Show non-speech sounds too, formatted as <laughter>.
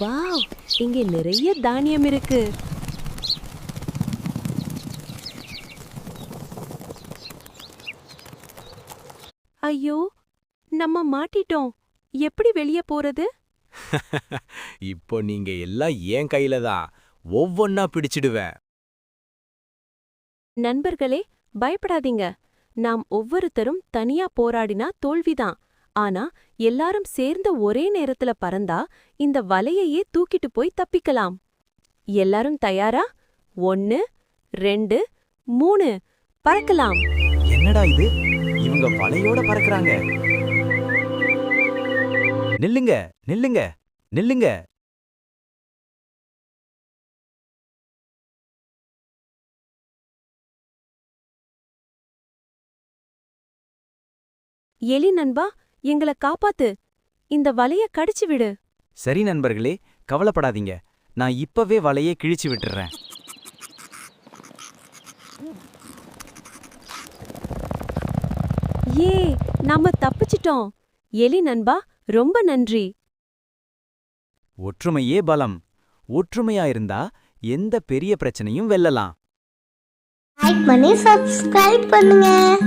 Wow இங்கே நிறைய தானியம் இருக்கு. ஐயோ நம்ம மாட்டிட்டோம். எப்படி வெளிய போறது? <laughs> இப்போ நீங்க எல்லாம் என் கையில தான். ஒவ்வொன்னா பிடிச்சிடுவேன். நண்பர்களே பயப்படாதீங்க. நாம் ஒவ்வொருத்தரும் தனியா போராடினா தோல்விதான். ஆனா எல்லாரும் சேர்ந்த ஒரே நேரத்துல பறந்தா இந்த வலையையே தூக்கிட்டு போய் தப்பிக்கலாம். எல்லாரும் தயாரா? ஒன்னு ரெண்டு மூணு பறக்கலாம். என்னடா இது? இவங்க வலையோட பறக்கறாங்க. நில்லுங்க நில்லுங்க நில்லுங்க. எலி நண்பா எங்கள காப்பாத்து. இந்த வலைய கடிச்சு விடு. சரி நண்பர்களே கவலைப்படாதீங்க. நான் இப்பவே வலையை கிழிச்சு விட்டுறேன். ஏ நாம தப்பிச்சிட்டோம். எலி நண்பா ரொம்ப நன்றி. ஒற்றுமையே பலம். ஒற்றுமையா இருந்தா எந்த பெரிய பிரச்சனையும் வெல்லலாம். லைக் பண்ணி சப்ஸ்கிரைப் பண்ணுங்க.